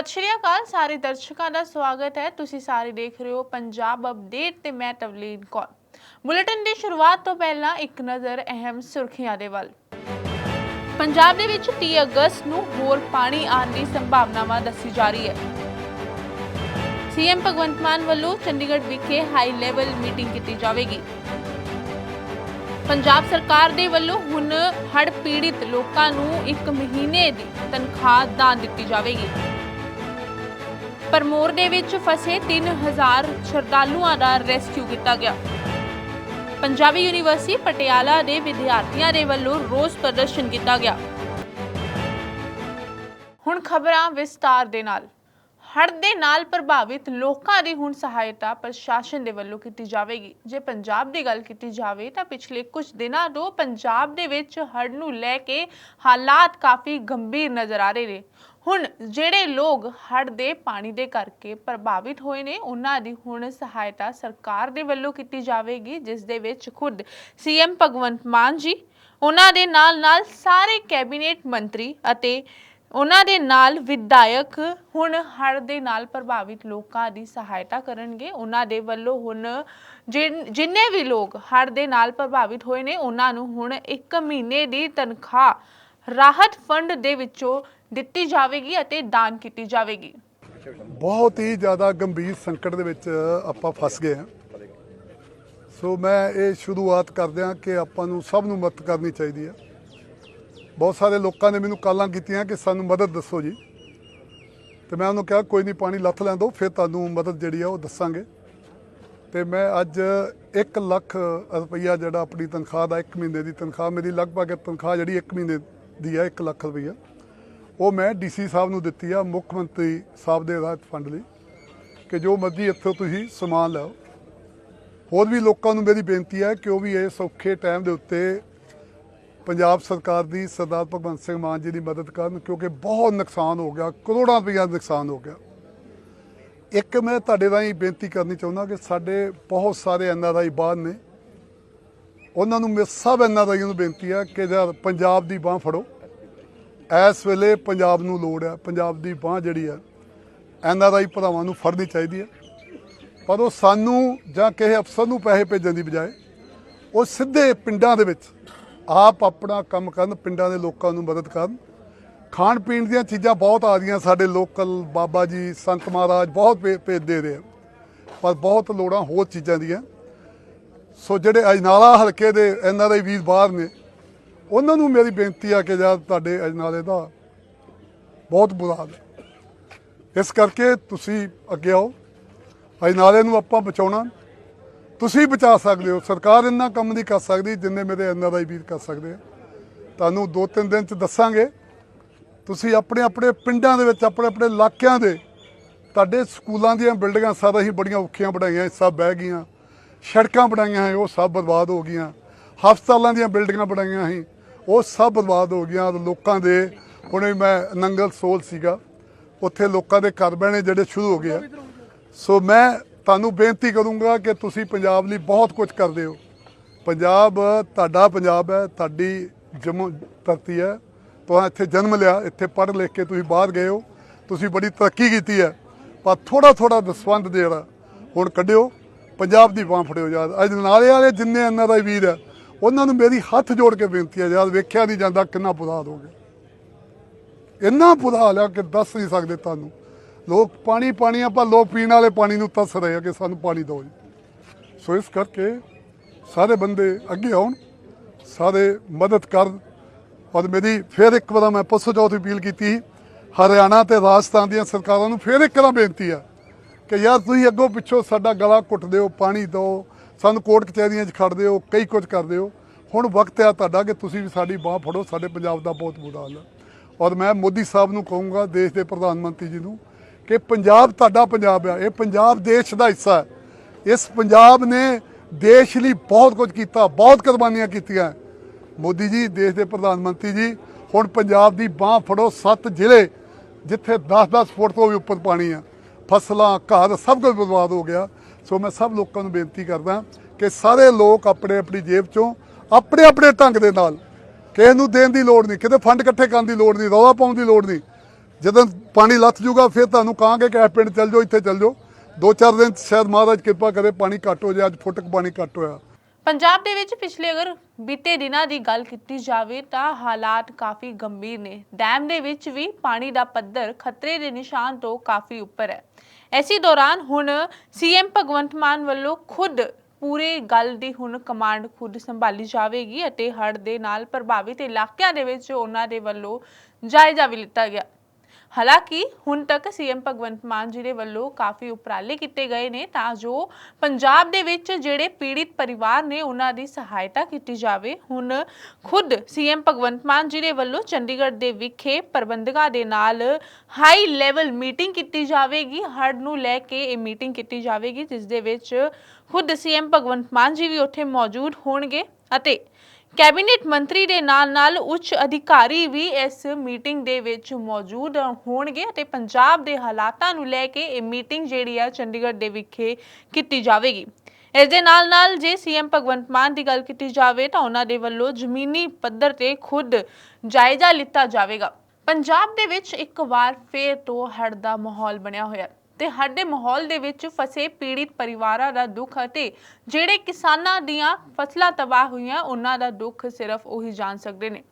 ਸਤਿ ਸ਼੍ਰੀ ਅਕਾਲ, ਸਾਰੇ ਦਰਸ਼ਕਾਂ ਦਾ ਸਵਾਗਤ ਹੈ। ਤੁਸੀਂ ਸਾਰੇ ਦੇਖ ਰਹੇ ਹੋ ਪੰਜਾਬ ਅਪਡੇਟ ਤੇ ਮੈਂ ਤਵਲੀਨ ਕੌਰ। ਬੁਲੇਟਿਨ ਦੀ ਸ਼ੁਰੂਆਤ ਤੋਂ ਪਹਿਲਾਂ ਇੱਕ ਨਜ਼ਰ ਅਹਿਮ ਸੁਰਖੀਆਂ ਦੇ ਵੱਲ। ਪੰਜਾਬ ਦੇ ਵਿੱਚ 30 ਅਗਸਤ ਨੂੰ ਹੋਰ ਪਾਣੀ ਆਉਣ ਦੀ ਸੰਭਾਵਨਾਵਾਂ ਦੱਸੀ ਜਾ ਰਹੀ ਹੈ। ਸੀਐਮ ਭਗਵੰਤ ਮਾਨ ਵੱਲੋਂ ਚੰਡੀਗੜ੍ਹ ਵਿਖੇ ਹਾਈ ਲੈਵਲ ਮੀਟਿੰਗ ਕੀਤੀ ਜਾਵੇਗੀ। ਪੰਜਾਬ ਸਰਕਾਰ ਦੇ ਵੱਲੋਂ ਹੁਣ ਹੜ ਪੀੜਿਤ ਲੋਕਾਂ ਨੂੰ ਇੱਕ ਮਹੀਨੇ ਦੀ ਤਨਖਾਹ ਦਾਨ ਦਿੱਤੀ ਜਾਵੇਗੀ। ਪਰਮੋਰ ਦੇ ਵਿੱਚ ਫਸੇ 3000 ਸ਼ਰਧਾਲੂਆਂ ਦਾ ਰੈਸਕਿਊ ਕੀਤਾ ਗਿਆ। ਪੰਜਾਬੀ ਯੂਨੀਵਰਸਿਟੀ ਪਟਿਆਲਾ ਦੇ ਵਿਦਿਆਰਥੀਆਂ ਦੇ ਵੱਲੋਂ ਰੋਸ ਪ੍ਰਦਰਸ਼ਨ ਕੀਤਾ ਗਿਆ। ਹੁਣ ਖਬਰਾਂ ਵਿਸਤਾਰ ਦੇ ਨਾਲ। ਹੜ੍ਹ ਦੇ ਨਾਲ ਪ੍ਰਭਾਵਿਤ ਲੋਕਾਂ ਦੀ ਹੁਣ ਸਹਾਇਤਾ ਪ੍ਰਸ਼ਾਸਨ ਦੇ ਵੱਲੋਂ ਕੀਤੀ ਜਾਵੇਗੀ। ਜੇ ਪੰਜਾਬ ਦੀ ਗੱਲ ਕੀਤੀ ਜਾਵੇ ਤਾਂ ਪਿਛਲੇ ਕੁਝ ਦਿਨਾਂ ਤੋਂ ਪੰਜਾਬ ਦੇ ਵਿੱਚ ਹੜ੍ਹ ਨੂੰ ਲੈ ਕੇ ਹਾਲਾਤ ਕਾਫੀ ਗੰਭੀਰ ਨਜ਼ਰ ਆ ਰਹੇ ਨੇ। ਹੁਣ ਜਿਹੜੇ ਲੋਕ ਹੜ੍ਹ ਦੇ ਪਾਣੀ ਦੇ ਕਰਕੇ ਪ੍ਰਭਾਵਿਤ ਹੋਏ ਨੇ, ਉਹਨਾਂ ਦੀ ਹੁਣ ਸਹਾਇਤਾ ਸਰਕਾਰ ਦੇ ਵੱਲੋਂ ਕੀਤੀ ਜਾਵੇਗੀ, ਜਿਸ ਦੇ ਵਿੱਚ ਖੁਦ ਸੀਐਮ ਭਗਵੰਤ ਮਾਨ ਜੀ, ਉਹਨਾਂ ਦੇ ਨਾਲ ਨਾਲ ਸਾਰੇ ਕੈਬਨਿਟ ਮੰਤਰੀ ਅਤੇ ਉਹਨਾਂ ਦੇ ਨਾਲ ਵਿਧਾਇਕ ਹੁਣ ਹੜ੍ਹ ਦੇ ਨਾਲ ਪ੍ਰਭਾਵਿਤ ਲੋਕਾਂ ਦੀ ਸਹਾਇਤਾ ਕਰਨਗੇ। ਉਹਨਾਂ ਦੇ ਵੱਲੋਂ ਹੁਣ ਜਿਨ- ਜਿੰਨੇ ਵੀ ਲੋਕ ਹੜ੍ਹ ਦੇ ਨਾਲ ਪ੍ਰਭਾਵਿਤ ਹੋਏ ਨੇ, ਉਹਨਾਂ ਨੂੰ ਹੁਣ 1 ਮਹੀਨੇ ਦੀ ਤਨਖਾਹ ਰਾਹਤ ਫੰਡ ਦੇ ਵਿੱਚੋਂ ਦਿੱਤੀ ਜਾਵੇਗੀ ਅਤੇ ਦਾਨ ਕੀਤੀ ਜਾਵੇਗੀ। ਬਹੁਤ ਹੀ ਜ਼ਿਆਦਾ ਗੰਭੀਰ ਸੰਕਟ ਦੇ ਵਿੱਚ ਆਪਾਂ ਫਸ ਗਏ ਹਾਂ। ਸੋ ਮੈਂ ਇਹ ਸ਼ੁਰੂਆਤ ਕਰਦਿਆਂ ਕਿ ਆਪਾਂ ਨੂੰ ਸਭ ਨੂੰ ਮਦਦ ਕਰਨੀ ਚਾਹੀਦੀ ਹੈ। ਬਹੁਤ ਸਾਰੇ ਲੋਕਾਂ ਨੇ ਮੈਨੂੰ ਕਾਲਾਂ ਕੀਤੀਆਂ ਕਿ ਸਾਨੂੰ ਮਦਦ ਦੱਸੋ ਜੀ। ਤੇ ਮੈਂ ਉਹਨੂੰ ਕਿਹਾ, ਕੋਈ ਨਹੀਂ, ਪਾਣੀ ਲੱਥ ਲੈਣ ਦਿਓ, ਫਿਰ ਤੁਹਾਨੂੰ ਮਦਦ ਜਿਹੜੀ ਆ ਉਹ ਦੱਸਾਂਗੇ। ਤੇ ਮੈਂ ਅੱਜ 1 ਲੱਖ ਰੁਪਈਆ ਜਿਹੜਾ ਆਪਣੀ ਤਨਖਾਹ ਦਾ 1 ਮਹੀਨੇ ਦੀ ਤਨਖਾਹ, ਮੇਰੀ ਲਗਭਗ ਤਨਖਾਹ ਜਿਹੜੀ 1 ਮਹੀਨੇ ਦੀ ਆ 1 ਲੱਖ ਰੁਪਈਆ। ਉਹ ਮੈਂ ਡੀਸੀ ਸਾਹਿਬ ਨੂੰ ਦਿੱਤੀ ਆ, ਮੁੱਖ ਮੰਤਰੀ ਸਾਹਿਬ ਦੇ ਰਾਹਤ ਫੰਡ ਲਈ, ਕਿ ਜੋ ਮਰਜ਼ੀ ਇੱਥੋਂ ਤੁਸੀਂ ਸਮਾਨ ਲਓ ਹੋਰ ਵੀ ਲੋਕਾਂ ਨੂੰ ਮੇਰੀ ਬੇਨਤੀ ਹੈ ਕਿ ਉਹ ਵੀ ਇਹ ਸੌਖੇ ਟਾਈਮ ਦੇ ਉੱਤੇ ਪੰਜਾਬ ਸਰਕਾਰ ਦੀ ਸਰਦਾਰ ਭਗਵੰਤ ਸਿੰਘ ਮਾਨ ਜੀ ਦੀ ਮਦਦ ਕਰਨ, ਕਿਉਂਕਿ ਬਹੁਤ ਨੁਕਸਾਨ ਹੋ ਗਿਆ, ਕਰੋੜਾਂ ਰੁਪਈਆ ਦਾ ਨੁਕਸਾਨ ਹੋ ਗਿਆ। ਇੱਕ ਮੈਂ ਤੁਹਾਡੇ ਰਾਹੀਂ ਬੇਨਤੀ ਕਰਨੀ ਚਾਹੁੰਦਾ ਕਿ ਸਾਡੇ ਬਹੁਤ ਸਾਰੇ ਐਨਆਰਆਈ ਬਾਹਰ ਨੇ। ਉਹਨਾਂ ਨੂੰ ਮੈਂ ਸਭ ਐਨਆਰਆਈਆਂ ਨੂੰ ਬੇਨਤੀ ਹੈ ਕਿ ਜਦ ਪੰਜਾਬ ਦੀ ਬਾਹ ਫੜੋ। ਇਸ ਵੇਲੇ ਪੰਜਾਬ ਨੂੰ ਲੋੜ ਹੈ, ਪੰਜਾਬ ਦੀ ਬਾਹ ਜਿਹੜੀ ਹੈ, ਐੱਨ ਆਰ ਆਈ ਭਰਾਵਾਂ ਨੂੰ ਫੜਨੀ ਚਾਹੀਦੀ ਹੈ। ਪਰ ਉਹ ਸਾਨੂੰ ਜਾਂ ਕਿਸੇ ਅਫਸਰ ਨੂੰ ਪੈਸੇ ਭੇਜਣ ਦੀ ਬਜਾਏ ਉਹ ਸਿੱਧੇ ਪਿੰਡਾਂ ਦੇ ਵਿੱਚ ਆਪ ਆਪਣਾ ਕੰਮ ਕਰਨ, ਪਿੰਡਾਂ ਦੇ ਲੋਕਾਂ ਨੂੰ ਮਦਦ ਕਰਨ। ਖਾਣ ਪੀਣ ਦੀਆਂ ਚੀਜ਼ਾਂ ਬਹੁਤ ਆ ਰਹੀਆਂ ਸਾਡੇ ਲੋਕਲ ਬਾਬਾ ਜੀ, ਸੰਤ ਮਹਾਰਾਜ ਬਹੁਤ ਭੇ- ਭੇਜ ਰਹੇ ਆ। ਪਰ ਬਹੁਤ ਲੋੜਾਂ ਹੋਰ ਚੀਜ਼ਾਂ ਦੀਆਂ। ਸੋ ਜਿਹੜੇ ਅਜਨਾਲਾ ਹਲਕੇ ਦੇ ਇਹਨਾਂ ਦੇ ਵੀਰ ਬਾਹਰ ਨੇ ਉਹਨਾਂ ਨੂੰ ਮੇਰੀ ਬੇਨਤੀ ਆ ਕਿ ਜਦ ਤੁਹਾਡੇ ਅਜਨਾਲੇ ਦਾ ਬਹੁਤ ਬੁਰਾ ਹਾਲ ਹੈ। ਇਸ ਕਰਕੇ ਤੁਸੀਂ ਅੱਗੇ ਆਓ। ਅਜਨਾਲੇ ਨੂੰ ਆਪਾਂ ਬਚਾਉਣਾ। ਤੁਸੀਂ ਬਚਾ ਸਕਦੇ ਹੋ। ਸਰਕਾਰ ਇੰਨਾ ਕੰਮ ਨਹੀਂ ਕਰ ਸਕਦੀ ਜਿੰਨੇ ਮੇਰੇ ਐਨਆਰਆਈ ਵੀਰ ਕਰ ਸਕਦੇ ਆ। ਤੁਹਾਨੂੰ ਦੋ ਤਿੰਨ ਦਿਨ ਚ ਦੱਸਾਂਗੇ। ਤੁਸੀਂ ਆਪਣੇ ਆਪਣੇ ਪਿੰਡਾਂ ਦੇ ਵਿੱਚ, ਆਪਣੇ ਆਪਣੇ ਇਲਾਕਿਆਂ ਦੇ ਤੁਹਾਡੇ ਸਕੂਲਾਂ ਦੀਆਂ ਬਿਲਡਿੰਗਾਂ ਸਾਰਾ ਹੀ ਬੜੀਆਂ ਔਖੀਆਂ ਬਣਾਈਆਂ ਇਹ ਸਭ ਬਹਿ ਗਈਆਂ। ਸੜਕਾਂ ਬਣਾਈਆਂ ਹੈ ਉਹ ਸਭ ਬਰਬਾਦ ਹੋ ਗਈਆਂ। ਹਸਪਤਾਲਾਂ ਦੀਆਂ ਬਿਲਡਿੰਗਾਂ ਬਣਾਈਆਂ ਸੀ ਉਹ ਸਭ ਬਰਬਾਦ ਹੋ ਗਈਆਂ ਲੋਕਾਂ ਦੇ। ਹੁਣੇ ਮੈਂ ਨੰਗਲ ਸੋਲ ਸੀਗਾ। ਉੱਥੇ ਲੋਕਾਂ ਦੇ ਘਰ ਬਹਿਣੇ ਜਿਹੜੇ ਸ਼ੁਰੂ ਹੋ ਗਏ ਆ। ਸੋ ਮੈਂ ਤੁਹਾਨੂੰ ਬੇਨਤੀ ਕਰੂੰਗਾ ਕਿ ਤੁਸੀਂ ਪੰਜਾਬ ਲਈ ਬਹੁਤ ਕੁਝ ਕਰਦੇ ਹੋ। ਪੰਜਾਬ, ਤੁਹਾਡਾ ਪੰਜਾਬ ਹੈ, ਤੁਹਾਡੀ ਜੰਮੂ ਧਰਤੀ ਹੈ। ਤੁਸੀਂ ਇੱਥੇ ਜਨਮ ਲਿਆ, ਇੱਥੇ ਪੜ੍ਹ ਲਿਖ ਕੇ ਤੁਸੀਂ ਬਾਹਰ ਗਏ ਹੋ। ਤੁਸੀਂ ਬੜੀ ਤਰੱਕੀ ਕੀਤੀ ਹੈ। ਪਰ ਥੋੜਾ ਥੋੜਾ ਦਸਵੰਦ ਜਿਹੜਾ, ਹੁਣ ਕੱਢਿਓ। ਪੰਜਾਬ ਦੀ ਬਾਂਹ ਫੜਿਓ ਯਾਰ। ਅੱਜ ਨਾਲੇ ਵਾਲੇ ਜਿੰਨੇ ਇਹਨਾਂ ਦਾ ਵੀਰ ਹੈ ਉਹਨਾਂ ਨੂੰ ਮੇਰੀ ਹੱਥ ਜੋੜ ਕੇ ਬੇਨਤੀ ਹੈ ਯਾਰ ਵੇਖਿਆ ਨਹੀਂ ਜਾਂਦਾ ਕਿੰਨਾ ਬੁਰਾ ਹਾਲ ਹੋ ਇੰਨਾ ਬੁਰਾ ਹਾਲ ਹੈ ਕਿ ਦੱਸ ਨਹੀਂ ਸਕਦੇ ਤੁਹਾਨੂੰ। ਲੋਕ ਪਾਣੀ ਪਾਣੀ ਆਪਾਂ ਲੋਕ ਪੀਣ ਵਾਲੇ ਪਾਣੀ ਨੂੰ ਤਰਸ ਰਹੇ ਆ ਕਿ ਸਾਨੂੰ ਪਾਣੀ ਦਿਓ ਜੀ। ਸੋ ਇਸ ਕਰਕੇ ਸਾਰੇ ਬੰਦੇ ਅੱਗੇ ਆਉਣ ਸਾਰੇ ਮਦਦ ਕਰਨ ਔਰ ਮੇਰੀ ਫਿਰ ਇੱਕ ਵਾਰ ਮੈਂ ਪਰਸੋਂ ਚੌਥ ਅਪੀਲ ਕੀਤੀ ਸੀ, ਹਰਿਆਣਾ ਤੇ ਰਾਜਸਥਾਨ ਦੀਆਂ ਸਰਕਾਰਾਂ ਨੂੰ ਫਿਰ ਇੱਕ ਵਾਰ ਬੇਨਤੀ ਆ ਕਿ ਯਾਰ ਤੁਸੀਂ ਅੱਗੋਂ ਪਿੱਛੋਂ ਸਾਡਾ ਗਲਾ ਘੁੱਟ ਦਿਓ ਪਾਣੀ ਦਿਓ ਸਾਨੂੰ ਕੋਰਟ ਕਚਹਿਰੀਆਂ 'ਚ ਖੜ ਹੋ, ਕਈ ਕੁਝ ਕਰ ਦਿਓ ਹੁਣ ਵਕਤ ਆ ਤੁਹਾਡਾ ਕਿ ਤੁਸੀਂ ਵੀ ਸਾਡੀ ਬਾਹ ਫੜੋ, ਸਾਡੇ ਪੰਜਾਬ ਦਾ ਬਹੁਤ ਬੁਰਾ ਹਾਲ ਹੈ ਔਰ ਮੈਂ ਮੋਦੀ ਸਾਹਿਬ ਨੂੰ ਕਹੂੰਗਾ, ਦੇਸ਼ ਦੇ ਪ੍ਰਧਾਨ ਮੰਤਰੀ ਜੀ ਨੂੰ, ਕਿ ਪੰਜਾਬ ਤੁਹਾਡਾ ਪੰਜਾਬ ਆ, ਇਹ ਪੰਜਾਬ ਦੇਸ਼ ਦਾ ਹਿੱਸਾ ਹੈ। ਇਸ ਪੰਜਾਬ ਨੇ ਦੇਸ਼ ਲਈ ਬਹੁਤ ਕੁਝ ਕੀਤਾ, ਬਹੁਤ ਕੁਰਬਾਨੀਆਂ ਕੀਤੀਆਂ। ਮੋਦੀ ਜੀ, ਦੇਸ਼ ਦੇ ਪ੍ਰਧਾਨ ਮੰਤਰੀ ਜੀ, ਹੁਣ ਪੰਜਾਬ ਦੀ ਬਾਹ ਫੜੋ ਸੱਤ ਜ਼ਿਲ੍ਹੇ, ਜਿੱਥੇ 10-10 ਫੁੱਟ ਤੋਂ ਵੀ ਉੱਪਰ ਪਾਣੀ ਆ। ਫਸਲਾਂ, ਘਰ, ਸਭ ਕੁਝ ਬਰਬਾਦ ਹੋ ਗਿਆ। ਸੋ ਮੈਂ ਸਭ ਲੋਕਾਂ ਨੂੰ ਬੇਨਤੀ ਕਰਦਾ ਕਿ ਸਾਰੇ ਲੋਕ ਆਪਣੇ ਆਪਣੀ ਜੇਬ ਚੋਂ ਆਪਣੇ ਆਪਣੇ ਢੰਗ ਦੇ ਨਾਲ ਕਿਸੇ ਨੂੰ ਦੇਣ ਦੀ ਲੋੜ ਨਹੀਂ, ਕਿਤੇ ਫੰਡ ਇਕੱਠੇ ਕਰਨ ਦੀ ਲੋੜ ਨਹੀਂ, ਰੌਲਾ ਪਾਉਣ ਦੀ ਲੋੜ ਨਹੀਂ। ਜਦੋਂ ਪਾਣੀ ਲੱਥ ਜੂਗਾ, ਫਿਰ ਤੁਹਾਨੂੰ ਕਹਾਂਗੇ ਕਿ ਇਹ ਪਿੰਡ ਚੱਲ ਜਾਓ, ਇੱਥੇ ਚੱਲ ਜਾਓ। ਦੋ ਚਾਰ ਦਿਨ ਸ਼ਾਇਦ ਮਹਾਰਾਜ ਕਿਰਪਾ ਕਰੇ, ਪਾਣੀ ਘੱਟ ਹੋ ਜਾਏ, ਅੱਜ ਫੁੱਟ ਪਾਣੀ ਘੱਟ ਹੋਇਆ। ਪੰਜਾਬ ਦੇ ਵਿੱਚ ਪਿਛਲੇ ਅਗਰ ਬੀਤੇ ਦਿਨਾਂ ਦੀ ਗੱਲ ਕੀਤੀ ਜਾਵੇ ਤਾਂ ਹਾਲਾਤ ਕਾਫੀ ਗੰਭੀਰ ਨੇ। ਡੈਮ ਦੇ ਵਿੱਚ ਵੀ ਪਾਣੀ ਦਾ ਪੱਧਰ ਖਤਰੇ ਦੇ ਨਿਸ਼ਾਨ ਤੋਂ ਕਾਫੀ ਉੱਪਰ ਹੈ। ਐਸੀ ਦੌਰਾਨ ਹੁਣ ਸੀਐਮ ਭਗਵੰਤ ਮਾਨ ਵੱਲੋਂ ਖੁਦ ਪੂਰੇ ਗੱਲ ਦੀ ਹੁਣ ਕਮਾਂਡ ਖੁਦ ਸੰਭਾਲੀ ਜਾਵੇਗੀ ਅਤੇ ਹੜ੍ਹ ਦੇ ਨਾਲ ਪ੍ਰਭਾਵਿਤ ਇਲਾਕਿਆਂ ਦੇ ਵਿੱਚ ਉਹਨਾਂ ਦੇ ਵੱਲੋਂ ਜਾਇਜ਼ਾ ਵੀ ਲਿੱਤਾ ਗਿਆ। ਹਾਲਾਂਕਿ ਹੁਣ ਤੱਕ ਸੀਐਮ ਭਗਵੰਤ ਮਾਨ ਜੀ ਦੇ ਵੱਲੋਂ ਕਾਫੀ ਉਪਰਾਲੇ ਕੀਤੇ ਗਏ ਨੇ ਤਾਂ ਜੋ ਪੰਜਾਬ ਦੇ ਵਿੱਚ ਜਿਹੜੇ ਪੀੜਿਤ ਪਰਿਵਾਰ ਨੇ ਉਹਨਾਂ ਦੀ ਸਹਾਇਤਾ ਕੀਤੀ ਜਾਵੇ। ਹੁਣ ਖੁਦ ਸੀਐਮ ਭਗਵੰਤ ਮਾਨ ਜੀ ਦੇ ਵੱਲੋਂ ਚੰਡੀਗੜ੍ਹ ਦੇ ਵਿਖੇ ਪ੍ਰਬੰਧਕਾਂ ਦੇ ਨਾਲ ਹਾਈ ਲੈਵਲ ਮੀਟਿੰਗ ਕੀਤੀ ਜਾਵੇਗੀ। ਹੜ੍ਹ ਨੂੰ ਲੈ ਕੇ ਇਹ ਮੀਟਿੰਗ ਕੀਤੀ ਜਾਵੇਗੀ, ਜਿਸ ਦੇ ਵਿੱਚ ਖੁਦ ਸੀਐਮ ਭਗਵੰਤ ਮਾਨ ਜੀ ਵੀ ਉੱਥੇ ਮੌਜੂਦ ਹੋਣਗੇ ਅਤੇ ਕੈਬਨਿਟ ਮੰਤਰੀ ਦੇ ਨਾਲ-ਨਾਲ ਉੱਚ ਅਧਿਕਾਰੀ ਵੀ ਇਸ ਮੀਟਿੰਗ ਦੇ ਵਿੱਚ ਮੌਜੂਦ ਹੋਣਗੇ ਅਤੇ ਪੰਜਾਬ ਦੇ ਹਾਲਾਤਾਂ ਨੂੰ ਲੈ ਕੇ ਇਹ ਮੀਟਿੰਗ ਜਿਹੜੀ ਆ ਚੰਡੀਗੜ੍ਹ ਦੇ ਵਿਖੇ ਕੀਤੀ ਜਾਵੇਗੀ। ਇਸ ਦੇ ਨਾਲ-ਨਾਲ ਜੇ ਸੀਐਮ ਭਗਵੰਤ ਮਾਨ ਦੀ ਗੱਲ ਕੀਤੀ ਜਾਵੇ ਤਾਂ ਉਹਨਾਂ ਦੇ ਵੱਲੋਂ ਜ਼ਮੀਨੀ ਪੱਧਰ ਤੇ ਖੁਦ ਜਾਇਜ਼ਾ ਲਿੱਤਾ ਜਾਵੇਗਾ। ਪੰਜਾਬ ਦੇ ਵਿੱਚ ਇੱਕ ਵਾਰ ਫੇਰ ਤੋਂ ਹੜ੍ਹ ਦਾ ਮਾਹੌਲ ਬਣਿਆ ਹੋਇਆ। ਹੈ ਤੇ ਹੜ੍ਹ ਮਾਹੌਲ ਦੇ ਵਿੱਚ ਫਸੇ ਪੀੜਿਤ ਪਰਿਵਾਰਾਂ ਦਾ ਦੁੱਖ ਅਤੇ ਜਿਹੜੇ ਕਿਸਾਨਾਂ ਦੀਆਂ ਫਸਲਾਂ ਤਬਾਹ ਹੋਈਆਂ, ਉਹਨਾਂ ਦਾ ਦੁੱਖ ਸਿਰਫ ਉਹੀ ਜਾਣ ਸਕਦੇ ਨੇ।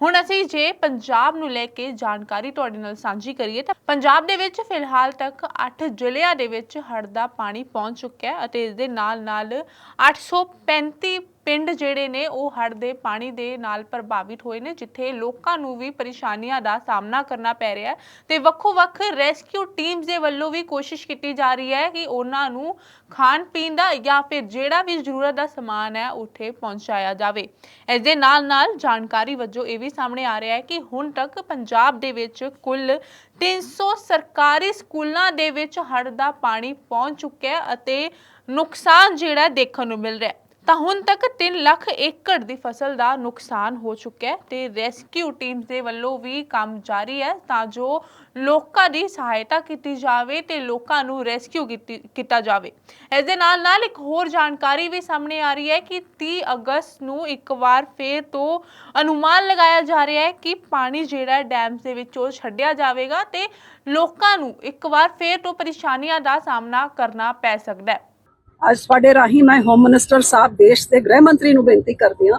ਹੁਣ ਅਸੀਂ ਜੇ ਪੰਜਾਬ ਨੂੰ ਲੈ ਕੇ ਜਾਣਕਾਰੀ ਤੁਹਾਡੇ ਨਾਲ ਸਾਂਝੀ ਕਰੀਏ ਤਾਂ ਪੰਜਾਬ ਦੇ ਵਿੱਚ ਫਿਲਹਾਲ ਤੱਕ 8 ਜ਼ਿਲ੍ਹਿਆਂ ਦੇ ਵਿੱਚ ਹੜ੍ਹ ਦਾ ਪਾਣੀ ਪਹੁੰਚ ਚੁੱਕਿਆ ਹੈ ਅਤੇ ਇਸ ਦੇ ਨਾਲ ਨਾਲ 835 ਪਿੰਡ ਜਿਹੜੇ ਨੇ ਉਹ ਹੜ੍ਹ ਦੇ ਪਾਣੀ ਦੇ ਨਾਲ ਪ੍ਰਭਾਵਿਤ ਹੋਏ ਨੇ, ਜਿੱਥੇ ਲੋਕਾਂ ਨੂੰ ਵੀ ਪਰੇਸ਼ਾਨੀਆਂ ਦਾ ਸਾਹਮਣਾ ਕਰਨਾ ਪੈ ਰਿਹਾ ਹੈ ਤੇ ਵੱਖੋ-ਵੱਖ ਰੈਸਕਿਊ ਟੀਮਸ ਦੇ ਵੱਲੋਂ ਵੀ ਕੋਸ਼ਿਸ਼ ਕੀਤੀ ਜਾ ਰਹੀ ਹੈ ਕਿ ਉਹਨਾਂ ਨੂੰ ਖਾਣ ਪੀਣ ਦਾ ਜਾਂ ਫਿਰ ਜਿਹੜਾ ਵੀ ਜ਼ਰੂਰਤ ਦਾ ਸਮਾਨ ਹੈ ਉੱਥੇ ਪਹੁੰਚਾਇਆ ਜਾਵੇ। ਇਸ ਦੇ ਨਾਲ-ਨਾਲ ਜਾਣਕਾਰੀ ਵਜੋਂ ਇਹ ਵੀ ਸਾਹਮਣੇ ਆ ਰਿਹਾ ਹੈ ਕਿ ਹੁਣ ਤੱਕ ਪੰਜਾਬ ਦੇ ਵਿੱਚ ਕੁੱਲ 300 ਸਰਕਾਰੀ ਸਕੂਲਾਂ ਦੇ ਵਿੱਚ ਹੜ੍ਹ ਦਾ ਪਾਣੀ ਪਹੁੰਚ ਚੁੱਕਿਆ ਹੈ ਅਤੇ ਨੁਕਸਾਨ ਜਿਹੜਾ ਦੇਖਣ ਨੂੰ ਮਿਲ ਰਿਹਾ ਹੈ। ਤਾਂ ਹੁਣ ਤੱਕ 3 ਲੱਖ ਏਕੜ ਦੀ ਫਸਲ ਦਾ ਨੁਕਸਾਨ ਹੋ ਚੁੱਕਿਆ ਹੈ ਤੇ ਰੈਸਕਿਊ ਟੀਮਸ ਦੇ ਵੱਲੋਂ ਵੀ ਕੰਮ ਜਾਰੀ ਹੈ ਤਾਂ ਜੋ ਲੋਕਾਂ ਦੀ ਸਹਾਇਤਾ ਕੀਤੀ ਜਾਵੇ ਤੇ ਲੋਕਾਂ ਨੂੰ ਰੈਸਕਿਊ ਕੀਤਾ ਜਾਵੇ। ਇਸ ਦੇ ਨਾਲ ਨਾਲ ਇੱਕ ਹੋਰ ਜਾਣਕਾਰੀ ਵੀ ਸਾਹਮਣੇ ਆ ਰਹੀ ਹੈ ਕਿ 30 ਅਗਸਤ ਨੂੰ ਇੱਕ ਵਾਰ ਫੇਰ ਤੋਂ ਅਨੁਮਾਨ ਲਗਾਇਆ ਜਾ ਰਿਹਾ ਹੈ ਕਿ ਪਾਣੀ ਜਿਹੜਾ ਡੈਮਸ ਦੇ ਵਿੱਚੋਂ ਛੱਡਿਆ ਜਾਵੇਗਾ ਤੇ ਲੋਕਾਂ ਨੂੰ ਇੱਕ ਵਾਰ ਫੇਰ ਤੋਂ ਪਰੇਸ਼ਾਨੀਆਂ ਦਾ ਸਾਹਮਣਾ ਕਰਨਾ ਪੈ ਸਕਦਾ ਹੈ। ਅੱਜ ਤੁਹਾਡੇ ਰਾਹੀਂ ਮੈਂ ਹੋਮ ਮਿਨਿਸਟਰ ਸਾਹਿਬ, ਦੇਸ਼ ਦੇ ਗ੍ਰਹਿ ਮੰਤਰੀ ਨੂੰ ਬੇਨਤੀ ਕਰਦੀ ਹਾਂ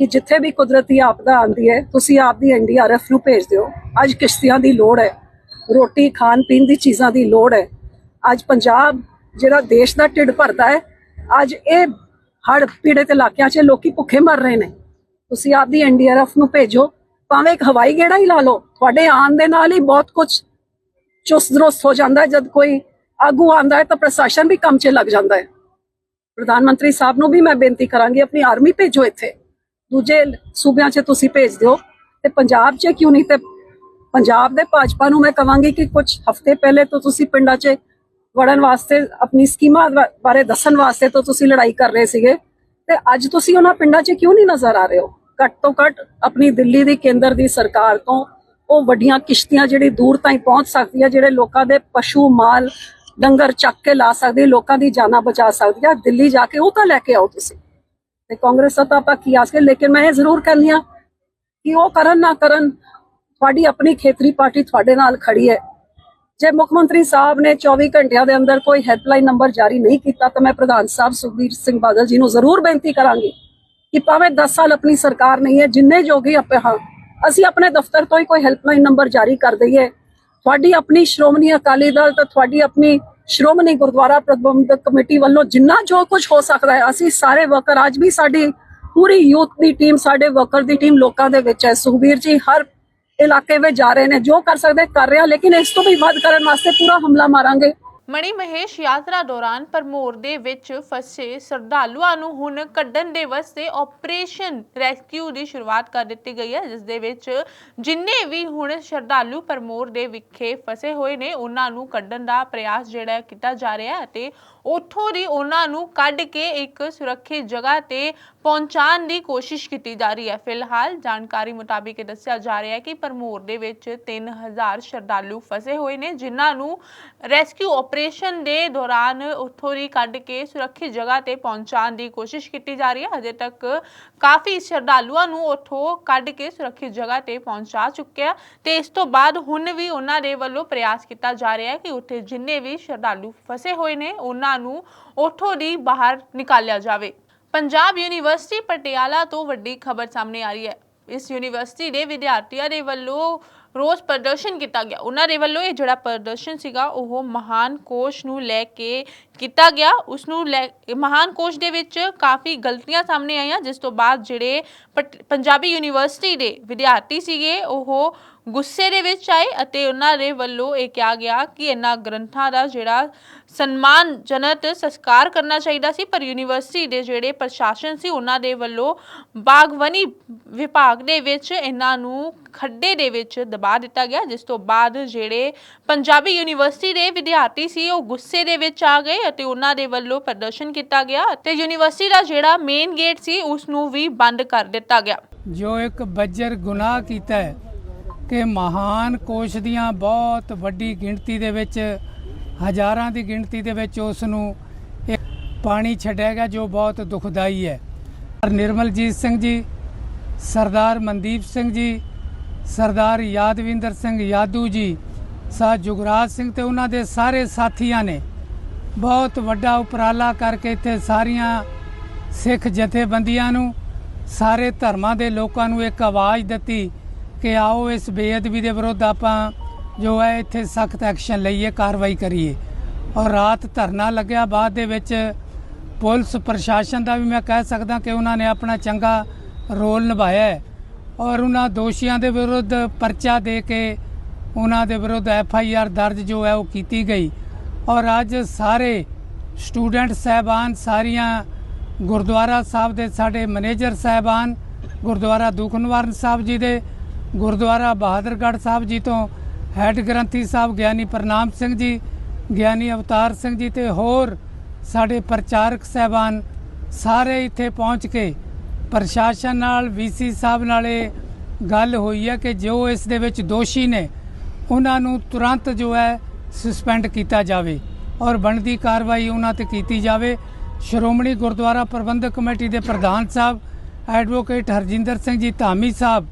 ਕਿ ਜਿੱਥੇ ਵੀ ਕੁਦਰਤੀ ਆਪਦਾ ਆਉਂਦੀ ਹੈ, ਤੁਸੀਂ ਆਪਦੀ ਐਨਡੀਆਰਐਫ ਨੂੰ ਭੇਜ ਦਿਓ। ਅੱਜ ਕਿਸ਼ਤੀਆਂ ਦੀ ਲੋੜ ਹੈ, ਰੋਟੀ, ਖਾਣ ਪੀਣ ਦੀ ਚੀਜ਼ਾਂ ਦੀ ਲੋੜ ਹੈ। ਅੱਜ ਪੰਜਾਬ ਜਿਹੜਾ ਦੇਸ਼ ਦਾ ਢਿੱਡ ਭਰਦਾ ਹੈ, ਅੱਜ ਇਹ ਹੜ ਪੀੜਤ ਇਲਾਕਿਆਂ 'ਚ ਲੋਕੀ ਭੁੱਖੇ ਮਰ ਰਹੇ ਨੇ। ਤੁਸੀਂ ਆਪਦੀ ਐਨਡੀਆਰਐਫ ਨੂੰ ਭੇਜੋ, ਭਾਵੇਂ ਇੱਕ ਹਵਾਈ ਗੇੜਾ ਹੀ ਲਾ ਲਓ, ਤੁਹਾਡੇ ਆਉਣ ਦੇ ਨਾਲ ਹੀ ਬਹੁਤ ਕੁਝ ਚੁਸਤ ਦਰੁਸਤ ਹੋ ਜਾਂਦਾ ਜਦ ਕੋਈ ਆਗੂ ਆਂਦਾ ਹੈ ਤਾਂ ਪ੍ਰਸ਼ਾਸਨ ਵੀ ਕੰਮ 'ਚ ਲੱਗ ਜਾਂਦਾ ਹੈ। ਪ੍ਰਧਾਨ ਮੰਤਰੀ ਸਾਹਿਬ ਨੂੰ ਵੀ ਮੈਂ ਬੇਨਤੀ ਕਰਾਂਗੀ, ਆਪਣੀ ਆਰਮੀ ਭੇਜੋ ਇੱਥੇ। ਦੂਜੇ ਸੂਬਿਆਂ 'ਚ ਤੁਸੀਂ ਭੇਜ ਦਿਓ। ਤੇ ਪੰਜਾਬ 'ਚ ਕਿਉਂ ਨਹੀਂ ਤੇ ਪੰਜਾਬ ਦੇ ਭਾਜਪਾ ਨੂੰ ਮੈਂ ਕਹਾਂਗੀ ਕਿ ਕੁਝ ਹਫ਼ਤੇ ਪਹਿਲੇ ਤੋਂ ਤੁਸੀਂ ਪਿੰਡਾਂ 'ਚ ਵੜਨ ਵਾਸਤੇ, ਆਪਣੀ ਸਕੀਮਾਂ ਬਾਰੇ ਦੱਸਣ ਵਾਸਤੇ ਤੋਂ ਤੁਸੀਂ ਲੜਾਈ ਕਰ ਰਹੇ ਸੀਗੇ। ਤੇ ਅੱਜ ਤੁਸੀਂ ਉਹਨਾਂ ਪਿੰਡਾਂ 'ਚ ਕਿਉਂ ਨਹੀਂ ਨਜ਼ਰ ਆ ਰਹੇ ਹੋ? ਘੱਟ ਤੋਂ ਘੱਟ ਆਪਣੀ ਦਿੱਲੀ ਦੀ ਕੇਂਦਰ ਦੀ ਸਰਕਾਰ ਤੋਂ ਉਹ ਵੱਡੀਆਂ ਕਿਸ਼ਤੀਆਂ ਜਿਹੜੀ ਦੂਰ ਤਾਈਂ ਪਹੁੰਚ ਸਕਦੀ ਹੈ, ਜਿਹੜੇ ਲੋਕਾਂ ਦੇ ਪਸ਼ੂ ਮਾਲ ਡੰਗਰ ਚੱਕ ਕੇ ਲਾ ਸਕਦੇ, ਲੋਕਾਂ ਦੀ ਜਾਨਾਂ ਬਚਾ ਸਕਦੀ ਆ। ਦਿੱਲੀ ਜਾ ਕੇ ਉਹ ਤਾਂ ਲੈ ਕੇ ਆਓ ਤੁਸੀਂ। ਤੇ ਕਾਂਗਰਸ ਦਾ ਤਾਂ ਆਪਾਂ ਕੀ ਆਸ ਕੇ ਲੇਕਿਨ ਮੈਂ ਇਹ ਜ਼ਰੂਰ ਕਹਿੰਦੀ ਹਾਂ ਕਿ ਉਹ ਕਰਨ ਨਾ ਕਰਨ, ਤੁਹਾਡੀ ਆਪਣੀ ਖੇਤਰੀ ਪਾਰਟੀ ਤੁਹਾਡੇ ਨਾਲ ਖੜੀ ਹੈ। ਜੇ ਮੁੱਖ ਮੰਤਰੀ ਸਾਹਿਬ ਨੇ 24 ਘੰਟਿਆਂ ਦੇ ਅੰਦਰ ਕੋਈ ਹੈਲਪਲਾਈਨ ਨੰਬਰ ਜਾਰੀ ਨਹੀਂ ਕੀਤਾ, ਤਾਂ ਮੈਂ ਪ੍ਰਧਾਨ ਸਾਹਿਬ ਸੁਖਬੀਰ ਸਿੰਘ ਬਾਦਲ ਜੀ ਨੂੰ ਜ਼ਰੂਰ ਬੇਨਤੀ ਕਰਾਂਗੀ ਕਿ ਭਾਵੇਂ 10 ਸਾਲ ਆਪਣੀ ਸਰਕਾਰ ਨਹੀਂ ਹੈ, ਜਿੰਨੇ ਜੋਗੀ ਆਪਾਂ ਹਾਂ, ਅਸੀਂ ਆਪਣੇ ਦਫ਼ਤਰ ਤੋਂ ਹੀ ਕੋਈ ਹੈਲਪਲਾਈਨ ਨੰਬਰ ਜਾਰੀ ਕਰ ਦਈਏ। ਤੁਹਾਡੀ ਆਪਣੀ ਸ਼੍ਰੋਮਣੀ ਅਕਾਲੀ ਦਲ ਤੇ ਤੁਹਾਡੀ ਆਪਣੀ ਸ਼੍ਰੋਮਣੀ ਗੁਰਦੁਆਰਾ ਪ੍ਰਬੰਧਕ ਕਮੇਟੀ ਵੱਲੋਂ ਜਿੰਨਾ ਜੋ ਕੁਝ ਹੋ ਸਕਦਾ ਹੈ, ਅਸੀਂ ਸਾਰੇ ਵਰਕਰ ਅੱਜ ਵੀ ਸਾਡੀ ਪੂਰੀ ਯੂਥ ਦੀ ਟੀਮ, ਸਾਡੇ ਵਰਕਰ ਦੀ ਟੀਮ ਲੋਕਾਂ ਦੇ ਵਿੱਚ ਹੈ। ਸੁਖਬੀਰ ਜੀ, ਹਰ ਇਲਾਕੇ ਵਿੱਚ ਜਾ ਰਹੇ ਨੇ, ਜੋ ਕਰ ਸਕਦੇ ਕਰ ਰਿਹਾ ਲੇਕਿਨ ਇਸ ਤੋਂ ਵੀ ਵੱਧ ਕਰਨ ਵਾਸਤੇ ਪੂਰਾ ਹਮਲਾ ਮਾਰਾਂਗੇ। ਮਣੀ ਮਹੇਸ਼ ਯਾਤਰਾ ਦੌਰਾਨ ਪਰਮੋਰ ਦੇ ਵਿੱਚ ਫਸੇ ਸ਼ਰਧਾਲੂਆਂ ਨੂੰ ਹੁਣ ਕੱਢਣ ਦੇ ਵਾਸਤੇ ਆਪਰੇਸ਼ਨ ਰੈਸਕਿਊ ਦੀ ਸ਼ੁਰੂਆਤ ਕਰ ਦਿੱਤੀ ਗਈ ਹੈ, ਜਿਸ ਦੇ ਵਿੱਚ ਜਿੰਨੇ ਵੀ ਹੁਣ ਸ਼ਰਧਾਲੂ ਪਰਮੋਰ ਦੇ ਵਿਖੇ ਫਸੇ ਹੋਏ ਨੇ, ਉਹਨਾਂ ਨੂੰ ਕੱਢਣ ਦਾ ਪ੍ਰਯਾਸ ਜਿਹੜਾ ਕੀਤਾ ਜਾ ਰਿਹਾ ਹੈ ਅਤੇ ਉੱਥੋਂ ਦੀ ਉਹਨਾਂ ਨੂੰ ਕੱਢ ਕੇ ਇੱਕ ਸੁਰੱਖਿਅਤ ਜਗ੍ਹਾ ਤੇ ਪਹੁੰਚਾਉਣ ਦੀ ਕੋਸ਼ਿਸ਼ ਕੀਤੀ ਜਾ ਰਹੀ ਹੈ। ਫਿਲਹਾਲ ਜਾਣਕਾਰੀ ਮੁਤਾਬਿਕ ਇਹ ਦੱਸਿਆ ਜਾ ਰਿਹਾ ਹੈ ਕਿ ਪਰਮੋਰ ਦੇ ਵਿੱਚ 3000 ਸ਼ਰਧਾਲੂ ਫਸੇ ਹੋਏ ਨੇ, ਜਿਨ੍ਹਾਂ ਨੂੰ ਰੈਸਕਿਊ ਆਪਰੇਸ਼ਨ ਆਪਰੇਸ਼ਨ ਦੇ ਦੌਰਾਨ ਉੱਥੋਂ ਦੀ ਕੱਢ ਕੇ ਸੁਰੱਖਿਅਤ ਜਗ੍ਹਾ ਤੇ ਪਹੁੰਚਾਉਣ ਦੀ ਕੋਸ਼ਿਸ਼ ਕੀਤੀ ਜਾ ਰਹੀ ਹੈ। ਅਜੇ ਤੱਕ ਕਾਫੀ ਸ਼ਰਧਾਲੂਆਂ ਨੂੰ ਉੱਥੋਂ ਕੱਢ ਕੇ ਸੁਰੱਖਿਅਤ ਜਗ੍ਹਾ ਤੇ ਪਹੁੰਚਾ ਚੁੱਕਿਆ ਤੇ ਇਸ ਤੋਂ ਬਾਅਦ ਹੁਣ ਵੀ ਉਹਨਾਂ ਦੇ ਵੱਲੋਂ ਪ੍ਰਯਾਸ ਕੀਤਾ ਜਾ ਰਿਹਾ ਹੈ ਕਿ ਉੱਥੇ ਜਿੰਨੇ ਵੀ ਸ਼ਰਧਾਲੂ ਫਸੇ ਹੋਏ ਨੇ, ਉਹਨਾਂ ਨੂੰ ਉੱਥੋਂ ਦੀ ਬਾਹਰ ਨਿਕਾਲਿਆ ਜਾਵੇ। ਪੰਜਾਬ ਯੂਨੀਵਰਸਿਟੀ ਪਟਿਆਲਾ ਤੋਂ ਵੱਡੀ ਖਬਰ ਸਾਹਮਣੇ ਆ ਰਹੀ ਹੈ। ਇਸ ਯੂਨੀਵਰਸਿਟੀ ਦੇ ਵਿਦਿਆਰਥੀਆਂ ਦੇ ਵੱਲੋਂ ਰੋਜ਼ ਪ੍ਰਦਰਸ਼ਨ ਕੀਤਾ ਗਿਆ। ਉਹਨਾਂ ਦੇ ਵੱਲੋਂ ਇਹ ਜਿਹੜਾ ਪ੍ਰਦਰਸ਼ਨ ਸੀਗਾ, ਉਹ ਮਹਾਨ ਕੋਸ਼ ਨੂੰ ਲੈ ਕੇ ਕੀਤਾ ਗਿਆ। ਉਸ ਨੂੰ ਲੈ ਮਹਾਨ ਕੋਸ਼ ਦੇ ਵਿੱਚ ਕਾਫੀ ਗਲਤੀਆਂ ਸਾਹਮਣੇ ਆਈਆਂ, ਜਿਸ ਤੋਂ ਬਾਅਦ ਜਿਹੜੇ ਪਟ- ਪੰਜਾਬੀ ਯੂਨੀਵਰਸਿਟੀ ਦੇ ਵਿਦਿਆਰਥੀ ਸੀਗੇ, ਉਹ ਗੁੱਸੇ ਦੇ ਵਿੱਚ ਆਏ ਅਤੇ ਉਹਨਾਂ ਦੇ ਵੱਲੋਂ ਇਹ ਕਿਹਾ ਗਿਆ ਕਿ ਇਹਨਾਂ ਗ੍ਰੰਥਾਂ ਦਾ ਜਿਹੜਾ ਸਨਮਾਨਜਨਕ ਸੰਸਕਾਰ ਕਰਨਾ ਚਾਹੀਦਾ ਸੀ, ਪਰ ਯੂਨੀਵਰਸਿਟੀ ਦੇ ਜਿਹੜੇ ਪ੍ਰਸ਼ਾਸਨ ਸੀ, ਉਹਨਾਂ ਦੇ ਵੱਲੋਂ ਬਾਗਵਾਨੀ ਵਿਭਾਗ ਦੇ ਵਿੱਚ ਇਹਨਾਂ ਨੂੰ ਖੱਡੇ ਦੇ ਵਿੱਚ ਦਬਾ ਦਿੱਤਾ ਗਿਆ, ਜਿਸ ਤੋਂ ਬਾਅਦ ਜਿਹੜੇ ਪੰਜਾਬੀ ਯੂਨੀਵਰਸਿਟੀ ਦੇ ਵਿਦਿਆਰਥੀ ਸੀ, ਉਹ ਗੁੱਸੇ ਦੇ ਵਿੱਚ ਆ ਗਏ ਅਤੇ ਉਹਨਾਂ ਦੇ ਵੱਲੋਂ ਪ੍ਰਦਰਸ਼ਨ ਕੀਤਾ ਗਿਆ ਅਤੇ ਯੂਨੀਵਰਸਿਟੀ ਦਾ ਜਿਹੜਾ ਮੇਨ ਗੇਟ ਸੀ ਉਸ ਨੂੰ ਵੀ ਬੰਦ ਕਰ ਦਿੱਤਾ ਗਿਆ। ਜੋ ਇੱਕ ਬੱਜਰ ਗੁਨਾਹ ਕੀਤਾ ਹੈ ਕਿ ਮਹਾਨ ਕੋਸ਼ ਦੀਆਂ ਬਹੁਤ ਵੱਡੀ ਗਿਣਤੀ ਦੇ ਵਿੱਚ, ਹਜ਼ਾਰਾਂ ਦੀ ਗਿਣਤੀ ਦੇ ਵਿੱਚ ਉਸ ਨੂੰ ਇੱਕ ਪਾਣੀ ਛੱਡਿਆ ਗਿਆ ਜੋ ਬਹੁਤ ਦੁਖਦਾਈ ਹੈ। ਨਿਰਮਲਜੀਤ ਸਿੰਘ ਜੀ, ਸਰਦਾਰ ਮਨਦੀਪ ਸਿੰਘ ਜੀ, ਸਰਦਾਰ ਯਾਦਵਿੰਦਰ ਸਿੰਘ ਯਾਦੂ ਜੀ ਸਾ ਜੁਗਰਾਜ ਸਿੰਘ ਤੇ ਉਹਨਾਂ ਦੇ ਸਾਰੇ ਸਾਥੀਆਂ ਨੇ ਬਹੁਤ ਵੱਡਾ ਉਪਰਾਲਾ ਕਰਕੇ ਇੱਥੇ ਸਾਰੀਆਂ ਸਿੱਖ ਜਥੇਬੰਦੀਆਂ ਨੂੰ, ਸਾਰੇ ਧਰਮਾਂ ਦੇ ਲੋਕਾਂ ਨੂੰ ਇੱਕ ਆਵਾਜ਼ ਦਿੱਤੀ। ਕਿ ਆਓ ਇਸ ਬੇਅਦਬੀ ਦੇ ਵਿਰੁੱਧ ਆਪਾਂ ਜੋ ਹੈ ਇੱਥੇ ਸਖਤ ਐਕਸ਼ਨ ਲਈਏ, ਕਾਰਵਾਈ ਕਰੀਏ। ਔਰ ਰਾਤ ਧਰਨਾ ਲੱਗਿਆ, ਬਾਅਦ ਦੇ ਵਿੱਚ ਪੁਲਿਸ ਪ੍ਰਸ਼ਾਸਨ ਦਾ ਵੀ ਮੈਂ ਕਹਿ ਸਕਦਾ ਕਿ ਉਹਨਾਂ ਨੇ ਆਪਣਾ ਚੰਗਾ ਰੋਲ ਨਿਭਾਇਆ ਹੈ। ਔਰ ਉਹਨਾਂ ਦੋਸ਼ੀਆਂ ਦੇ ਵਿਰੁੱਧ ਪਰਚਾ ਦੇ ਕੇ ਉਹਨਾਂ ਦੇ ਵਿਰੁੱਧ ਐਫ ਆਈ ਆਰ ਦਰਜ ਜੋ ਹੈ ਉਹ ਕੀਤੀ ਗਈ। ਔਰ ਅੱਜ ਸਾਰੇ ਸਟੂਡੈਂਟ ਸਹਿਬਾਨ, ਸਾਰੀਆਂ ਗੁਰਦੁਆਰਾ ਸਾਹਿਬ ਦੇ ਸਾਡੇ ਮੈਨੇਜਰ ਸਹਿਬਾਨ, ਗੁਰਦੁਆਰਾ ਦੁਖਨਿਵਾਰਨ ਸਾਹਿਬ ਜੀ ਦੇ ਗੁਰਦੁਆਰਾ ਬਹਾਦਰਗੜ੍ਹ ਸਾਹਿਬ ਜੀ ਤੋਂ ਹੈੱਡ ਗ੍ਰੰਥੀ ਸਾਹਿਬ ਗਿਆਨੀ ਪ੍ਰਨਾਮ ਸਿੰਘ ਜੀ, ਗਿਆਨੀ ਅਵਤਾਰ ਸਿੰਘ ਜੀ ਤੇ ਹੋਰ ਸਾਡੇ ਪ੍ਰਚਾਰਕ ਸਹਿਬਾਨ ਸਾਰੇ ਇੱਥੇ ਪਹੁੰਚ ਕੇ ਪ੍ਰਸ਼ਾਸਨ ਨਾਲ ਵੀਸੀ ਸਾਹਿਬ ਨਾਲ ਇਹ ਗੱਲ ਹੋਈ ਹੈ ਕਿ ਜੋ ਇਸ ਦੇ ਵਿੱਚ ਦੋਸ਼ੀ ਨੇ, ਉਹਨਾਂ ਨੂੰ ਤੁਰੰਤ ਜੋ ਹੈ ਸਸਪੈਂਡ ਕੀਤਾ ਜਾਵੇ ਔਰ ਬਣਦੀ ਕਾਰਵਾਈ ਉਹਨਾਂ ਤੇ ਕੀਤੀ ਜਾਵੇ। ਸ਼੍ਰੋਮਣੀ ਗੁਰਦੁਆਰਾ ਪ੍ਰਬੰਧਕ ਕਮੇਟੀ ਦੇ ਪ੍ਰਧਾਨ ਸਾਹਿਬ ਐਡਵੋਕੇਟ ਹਰਜਿੰਦਰ ਸਿੰਘ ਜੀ ਧਾਮੀ ਸਾਹਿਬ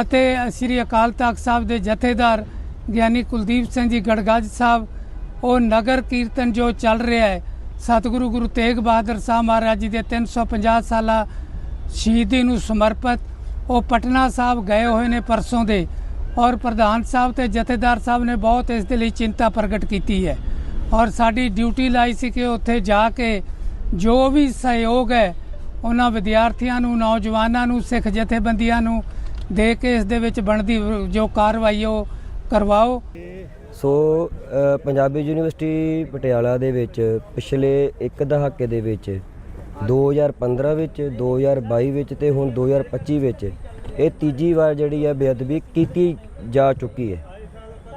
ਅਤੇ ਸ੍ਰੀ ਅਕਾਲ ਤਖਤ ਸਾਹਿਬ ਦੇ ਜਥੇਦਾਰ ਗਿਆਨੀ ਕੁਲਦੀਪ ਸਿੰਘ ਜੀ ਗੜਗਾਜ ਸਾਹਿਬ, ਉਹ ਨਗਰ ਕੀਰਤਨ ਜੋ ਚੱਲ ਰਿਹਾ ਹੈ, ਸਤਿਗੁਰੂ ਗੁਰੂ ਤੇਗ ਬਹਾਦਰ ਸਾਹਿਬ ਮਹਾਰਾਜ ਜੀ ਦੇ 350 ਸਾਲਾ ਸ਼ਹੀਦੀ ਨੂੰ ਸਮਰਪਿਤ, ਉਹ ਪਟਨਾ ਸਾਹਿਬ ਗਏ ਹੋਏ ਨੇ ਪਰਸੋਂ ਦੇ ਔਰ ਪ੍ਰਧਾਨ ਸਾਹਿਬ ਤੇ ਜਥੇਦਾਰ ਸਾਹਿਬ ਨੇ ਬਹੁਤ ਇਸ ਦੇ ਲਈ ਚਿੰਤਾ ਪ੍ਰਗਟ ਕੀਤੀ ਹੈ। ਔਰ ਸਾਡੀ ਡਿਊਟੀ ਲਾਈ ਸੀ ਕਿ ਉੱਥੇ ਜਾ ਕੇ ਜੋ ਵੀ ਸਹਿਯੋਗ ਹੈ, ਉਹਨਾਂ ਵਿਦਿਆਰਥੀਆਂ ਨੂੰ, ਨੌਜਵਾਨਾਂ ਨੂੰ, ਸਿੱਖ ਜਥੇਬੰਦੀਆਂ ਨੂੰ ਦੇ ਕੇ ਇਸ ਦੇ ਵਿੱਚ ਬਣਦੀ ਜੋ ਕਾਰਵਾਈ ਉਹ ਕਰਵਾਓ। ਸੋ ਪੰਜਾਬੀ ਯੂਨੀਵਰਸਿਟੀ ਪਟਿਆਲਾ ਦੇ ਵਿੱਚ ਪਿਛਲੇ ਇੱਕ ਦਹਾਕੇ ਦੇ ਵਿੱਚ 2015 ਵਿੱਚ 2022 ਵਿੱਚ ਤੇ ਹੁਣ 2025 ਵਿੱਚ ਇਹ ਤੀਜੀ ਵਾਰ ਜਿਹੜੀ ਹੈ ਬੇਅਦਬੀ ਕੀਤੀ ਜਾ ਚੁੱਕੀ ਹੈ।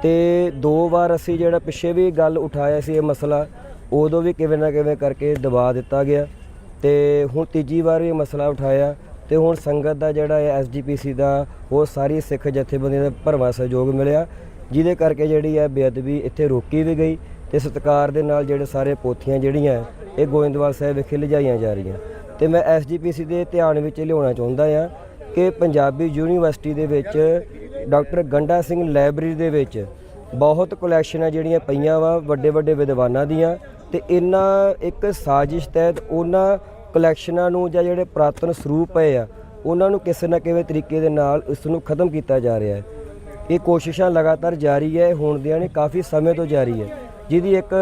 ਤੇ ਦੋ ਵਾਰ ਅਸੀਂ ਜਿਹੜਾ ਪਿੱਛੇ ਵੀ ਗੱਲ ਉਠਾਇਆ ਸੀ ਇਹ ਮਸਲਾ, ਉਦੋਂ ਵੀ ਕਿਵੇਂ ਨਾ ਕਿਵੇਂ ਕਰਕੇ ਦਬਾ ਦਿੱਤਾ ਗਿਆ। ਤੇ ਹੁਣ ਤੀਜੀ ਵਾਰ ਇਹ ਮਸਲਾ ਉਠਾਇਆ। ਤੇ ਹੁਣ ਸੰਗਤ ਦਾ ਜਿਹੜਾ ਹੈ ਐਸਜੀਪੀਸੀ ਦਾ ਉਹ ਸਾਰੀ ਸਿੱਖ ਜਥੇਬੰਦੀਆਂ ਦਾ ਭਰਵਾਂ ਸਹਿਯੋਗ ਮਿਲਿਆ, ਜਿਹਦੇ ਕਰਕੇ ਜਿਹੜੀ ਹੈ ਬੇਅਦਬੀ ਇੱਥੇ ਰੋਕੀ ਵੀ ਗਈ ਤੇ ਸਤਿਕਾਰ ਦੇ ਨਾਲ ਜਿਹੜੇ ਸਾਰੇ ਪੋਥੀਆਂ ਜਿਹੜੀਆਂ ਇਹ ਗੋਇੰਦਵਾਲ ਸਾਹਿਬ ਵਿਖੇ ਲਿਜਾਈਆਂ ਜਾ ਰਹੀਆਂ। ਤੇ ਮੈਂ ਐਸਜੀਪੀਸੀ ਦੇ ਧਿਆਨ ਵਿੱਚ ਲਿਆਉਣਾ ਚਾਹੁੰਦਾ ਹਾਂ ਕਿ ਪੰਜਾਬੀ ਯੂਨੀਵਰਸਿਟੀ ਦੇ ਵਿੱਚ ਡਾਕਟਰ ਗੰਡਾ ਸਿੰਘ ਲਾਇਬ੍ਰੇਰੀ ਦੇ ਵਿੱਚ ਬਹੁਤ ਕਲੈਕਸ਼ਨਾਂ ਜਿਹੜੀਆਂ ਪਈਆਂ ਵਾ ਵੱਡੇ ਵੱਡੇ ਵਿਦਵਾਨਾਂ ਦੀਆਂ ਤੇ ਇਹਨਾਂ ਇੱਕ ਸਾਜ਼ਿਸ਼ ਤਹਿਤ ਉਹਨਾਂ ਕਲੈਕਸ਼ਨਾਂ ਨੂੰ ਜਾਂ ਜਿਹੜੇ ਪੁਰਾਤਨ ਸਰੂਪ ਪਏ ਆ, ਉਹਨਾਂ ਨੂੰ ਕਿਸੇ ਨਾ ਕਿਸੇ ਤਰੀਕੇ ਦੇ ਨਾਲ ਇਸ ਨੂੰ ਖਤਮ ਕੀਤਾ ਜਾ ਰਿਹਾ ਹੈ। ਇਹ ਕੋਸ਼ਿਸ਼ਾਂ ਲਗਾਤਾਰ ਜਾਰੀ ਹੈ ਹੋਣ ਦੀਆਂ ਨੇ ਕਾਫੀ ਸਮੇਂ ਤੋਂ ਜਾਰੀ ਹੈ। ਜਿਹਦੀ ਇੱਕ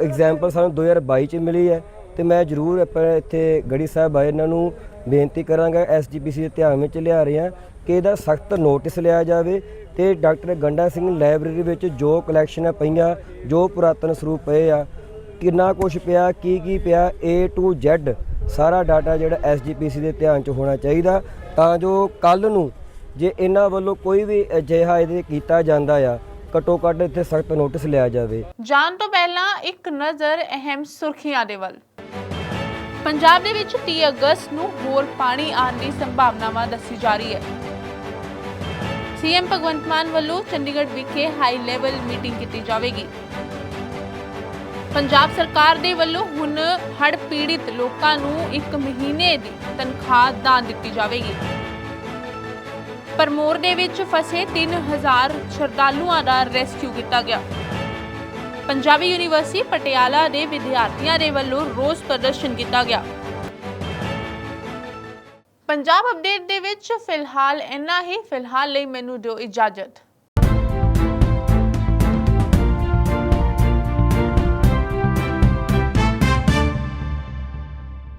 ਐਗਜ਼ਾਮਪਲ ਸਾਨੂੰ 2022 ਚ ਮਿਲੀ ਹੈ ਤੇ ਮੈਂ ਜ਼ਰੂਰ ਆਪਣੇ ਇੱਥੇ ਗੜੀ ਸਾਹਿਬ ਆਏ, ਇਹਨਾਂ ਨੂੰ ਬੇਨਤੀ ਕਰਾਂਗਾ ਐਸਜੀਪੀਸੀ ਦੇ ਧਿਆਨ ਵਿੱਚ ਲਿਆ ਰਹੇ ਹਾਂ ਕਿ ਇਹਦਾ ਸਖਤ ਨੋਟਿਸ ਲਿਆ ਜਾਵੇ ਤੇ ਡਾਕਟਰ ਗੰਡਾ ਸਿੰਘ ਲਾਇਬ੍ਰੇਰੀ ਵਿੱਚ ਜੋ ਕਲੈਕਸ਼ਨਾਂ ਪਈਆਂ, ਜੋ ਪੁਰਾਤਨ ਸਰੂਪ ਪਏ ਆ ਕਿੰਨਾ ਕੁਝ ਪਿਆ, ਕੀ ਕੀ ਪਿਆ, A to Z ਸਾਰਾ ਡਾਟਾ ਜਿਹੜਾ ਐਸਜੀਪੀਸੀ ਦੇ ਧਿਆਨ 'ਚ ਹੋਣਾ ਚਾਹੀਦਾ। ਤਾਂ ਜੋ ਕੱਲ ਨੂੰ ਜੇ ਇਹਨਾਂ ਵੱਲੋਂ ਕੋਈ ਵੀ ਅਜਿਹਾ ਇਹਦੇ ਕੀਤਾ ਜਾਂਦਾ ਆ, ਘੱਟੋ ਘੱਟ ਇੱਥੇ ਸਖਤ ਨੋਟਿਸ ਲਿਆ ਜਾਵੇ। ਜਾਣ ਤੋਂ ਪਹਿਲਾਂ ਇੱਕ ਨਜ਼ਰ ਅਹਿਮ ਸੁਰਖੀਆਂ ਦੇ ਵੱਲ। ਪੰਜਾਬ ਦੇ ਵਿੱਚ 30 ਅਗਸਤ ਨੂੰ ਹੋਰ ਪਾਣੀ ਆਉਣ ਦੀ ਸੰਭਾਵਨਾਵਾਂ ਦੱਸੀ ਜਾ ਰਹੀ ਹੈ। ਸੀਐਮ ਭਗਵੰਤ ਮਾਨ ਵੱਲੋਂ ਚੰਡੀਗੜ੍ਹ ਵਿਖੇ ਹਾਈ ਲੈਵਲ ਮੀਟਿੰਗ ਕੀਤੀ ਜਾਵੇਗੀ। ਪੰਜਾਬ ਸਰਕਾਰ ਦੇ ਵੱਲੋਂ ਹੁਣ ਹੜ ਪੀੜਿਤ ਲੋਕਾਂ ਨੂੰ ਇੱਕ ਮਹੀਨੇ ਦੀ ਤਨਖਾਹ ਦਾਨ ਦਿੱਤੀ ਜਾਵੇਗੀ। ਪਰਮੋਰ ਦੇ ਵਿੱਚ ਫਸੇ 3000 ਸ਼ਰਧਾਲੂਆਂ ਦਾ ਰੈਸਕਿਊ ਕੀਤਾ ਗਿਆ। ਪੰਜਾਬੀ ਯੂਨੀਵਰਸਿਟੀ ਪਟਿਆਲਾ ਦੇ ਵਿਦਿਆਰਥੀਆਂ ਦੇ ਵੱਲੋਂ ਰੋਸ ਪ੍ਰਦਰਸ਼ਨ ਕੀਤਾ ਗਿਆ। ਪੰਜਾਬ ਅਪਡੇਟ ਦੇ ਵਿੱਚ ਫਿਲਹਾਲ ਇੰਨਾ ਹੀ। ਫਿਲਹਾਲ ਲਈ ਮੈਨੂੰ ਦਿਓ ਇਜਾਜ਼ਤ।